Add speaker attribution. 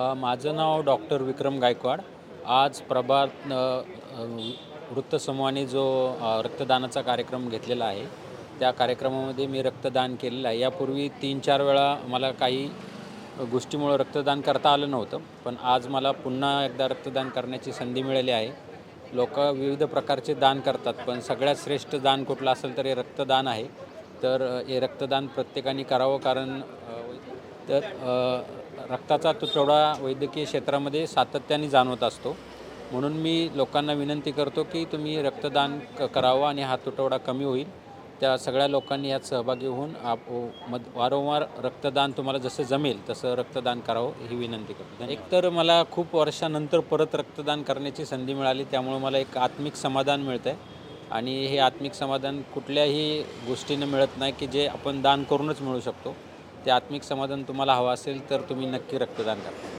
Speaker 1: माझं नाव डॉक्टर विक्रम गायकवाड. आज प्रभात वृत्तसमूहाने जो रक्तदानाचा कार्यक्रम घेतलेला आहे त्या कार्यक्रमामध्ये मी रक्तदान केलेलं आहे. यापूर्वी तीन चार वेळा मला काही गोष्टीमुळं रक्तदान करता आलं नव्हतं पण आज मला पुन्हा एकदा रक्तदान करण्याची संधी मिळाली आहे. लोक विविध प्रकारचे दान करतात पण सगळ्यात श्रेष्ठ दान कुठलं असेल तर हे रक्तदान आहे. तर हे रक्तदान प्रत्येकाने करावं कारण तर रक्ताचा तुटवडा वैद्यकीय क्षेत्रामध्ये सातत्याने जाणवत असतो. म्हणून मी लोकांना विनंती करतो की तुम्ही रक्तदान क करावं आणि हा तुटवडा कमी होईल. त्या सगळ्या लोकांनी यात सहभागी होऊन आप मद वारंवार रक्तदान तुम्हाला जसं जमेल तसं रक्तदान करावं ही विनंती करतो. एकतर मला खूप वर्षानंतर परत रक्तदान करण्याची संधी मिळाली त्यामुळे मला एक आत्मिक समाधान मिळतं आहे आणि हे आत्मिक समाधान कुठल्याही गोष्टीनं मिळत नाही की जे आपण दान करूनच मिळू शकतो. ते आत्मिक समाधान तुम्हाला हवं असेल तर तुम्ही नक्की रक्तदान करा.